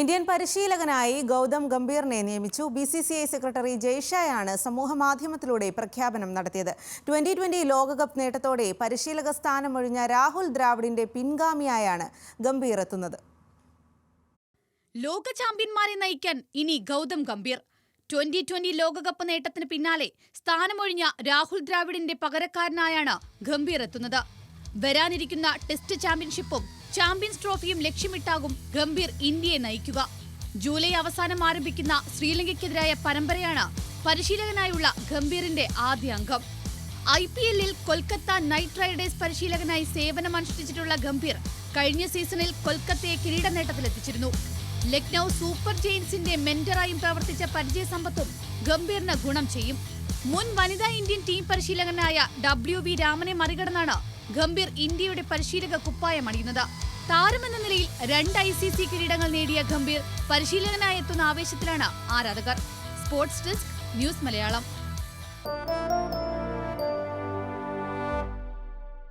Indian പരിശീലകനായി ഗൗതം ഗംഭീറിനെ നിയമിച്ചു. B C C I secretary ജയ്ഷായാണ് സമൂഹമാധ്യമത്തിലൂടെ പ്രഖ്യാപനം നടത്തിയത്. ട്വന്റി ട്വന്റി ലോകകപ്പ് നേട്ടത്തോടെ പരിശീലക സ്ഥാനമൊഴിഞ്ഞ രാഹുൽ ദ്രാവിഡിന്റെ പിൻഗാമിയായാണ് ഗംഭീർ എത്തുന്നത്. ലോക ചാമ്പ്യന്മാരെ നയിക്കാൻ ഇനി ഗൗതം ഗംഭീർ. ട്വന്റി ട്വന്റി ലോകകപ്പ് നേട്ടത്തിന് പിന്നാലെ സ്ഥാനമൊഴിഞ്ഞ രാഹുൽ ദ്രാവിഡിന്റെ പകരക്കാരനായാണ് ഗംഭീർ എത്തുന്നത്. വരാനിരിക്കുന്ന ടെസ്റ്റ് ചാമ്പ്യൻഷിപ്പും ചാമ്പ്യൻസ് ട്രോഫിയും ലക്ഷ്യമിട്ടാകും ഗംഭീർ ഇന്ത്യയെ നയിക്കുക. ജൂലൈ അവസാനം ആരംഭിക്കുന്ന ശ്രീലങ്കയ്ക്കെതിരായ പരമ്പരയാണ് പരിശീലകനായുള്ള ഗംഭീറിന്റെ ആദ്യ അംഗം. ഐ പി എല്ലിൽ കൊൽക്കത്ത നൈറ്റ് റൈഡേഴ്സ് പരിശീലകനായി സേവനമനുഷ്ഠിച്ചിട്ടുള്ള ഗംഭീർ കഴിഞ്ഞ സീസണിൽ കൊൽക്കത്തയെ കിരീട നേട്ടത്തിലെത്തിച്ചിരുന്നു ലക്നൗ സൂപ്പർ ജെയിൻസിന്റെ മെന്ററായും പ്രവർത്തിച്ച പരിചയ സമ്പത്തും ഗംഭീറിന് ഗുണം ചെയ്യും. മുൻ വനിതാ ഇന്ത്യൻ ടീം പരിശീലകനായ ഡബ്ല്യു വി രാമനെ മറികടന്നാണ് ഗംഭീർ ഇന്ത്യയുടെ പരിശീലക കുപ്പായം അണിയുന്നത്. താരമെന്ന നിലയിൽ രണ്ട് ഐ സി സി കിരീടങ്ങൾ നേടിയ ഗംഭീർ പരിശീലകനായി എത്തുന്ന ആവേശത്തിലാണ് ആരാധകർ. Sports desk news Malayalam.